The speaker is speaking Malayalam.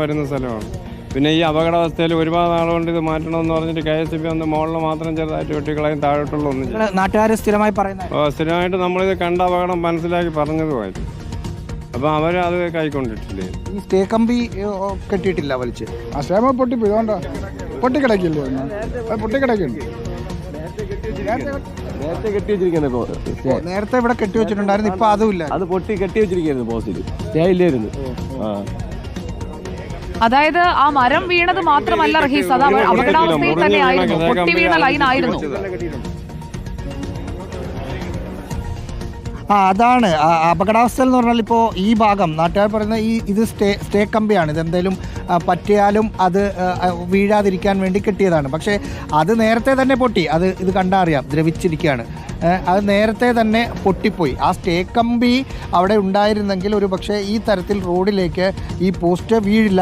വരുന്ന സ്ഥലമാണ്. പിന്നെ ഈ അപകടാവസ്ഥയിൽ ഒരുപാട് നാളുകൊണ്ട് ഇത് മാറ്റണമെന്ന് പറഞ്ഞിട്ട് കെ എസ് ബി ഒന്ന് മുകളിൽ മാത്രം ചെറുതായിട്ട് വെട്ടിക്കളയും താഴോട്ടുള്ള ഒന്നും നാട്ടുകാർ സ്ഥിരമായി പറയുന്നത്? സ്ഥിരമായിട്ട് നമ്മളിത് കണ്ട അപകടം മനസ്സിലാക്കി പറഞ്ഞതുമായിരുന്നു. അപ്പൊ അവർ അത് കൈക്കൊണ്ടിട്ടില്ലേ? ഈ സ്റ്റേ കമ്പി കെട്ടിയിട്ടില്ല വലിച്ച്. ആ പൊട്ടിപ്പോയി ഇതുകൊണ്ടാ പൊട്ടിക്കിടക്കില്ലേ അത് പൊട്ടിക്കിടക്കുണ്ട് നേരത്തെ കെട്ടി വെച്ചിരിക്കുന്നത് ഇപ്പോ നേരത്തെ ഇവിടെ കെട്ടി വെച്ചിട്ടുണ്ടായിരുന്നു ഇപ്പൊ അതുമില്ല അത് പൊട്ടി കെട്ടി വെച്ചിരിക്കുന്നു പോസ്റ്റിൽ സ്റ്റേ ഇല്ലായിരുന്നു. ആ. അതായത് ആ മരം വീണത് മാത്രമല്ല റഹീസ് അത് അപകടാവസ്ഥയിൽ തന്നെ ആയിരുന്നു. പൊട്ടി വീണ ലൈൻ ആയിരുന്നു. ആ അതാണ് അപകടാവസ്ഥ എന്ന് പറഞ്ഞാൽ ഇപ്പോൾ ഈ ഭാഗം നാട്ടുകാർ പറയുന്ന ഈ ഇത് സ്റ്റേ സ്റ്റേ കമ്പിയാണ്. ഇതെന്തേലും പറ്റിയാലും അത് വീഴാതിരിക്കാൻ വേണ്ടി കെട്ടിയതാണ്. പക്ഷേ അത് നേരത്തെ തന്നെ പൊട്ടി. അത് ഇത് കണ്ടാൽ അറിയാം ദ്രവിച്ചിരിക്കുകയാണ് അത് നേരത്തെ തന്നെ പൊട്ടിപ്പോയി. ആ സ്റ്റേ കമ്പി അവിടെ ഉണ്ടായിരുന്നെങ്കിൽ ഒരു പക്ഷേ ഈ തരത്തിൽ റോഡിലേക്ക് ഈ പോസ്റ്റ് വീഴില്ല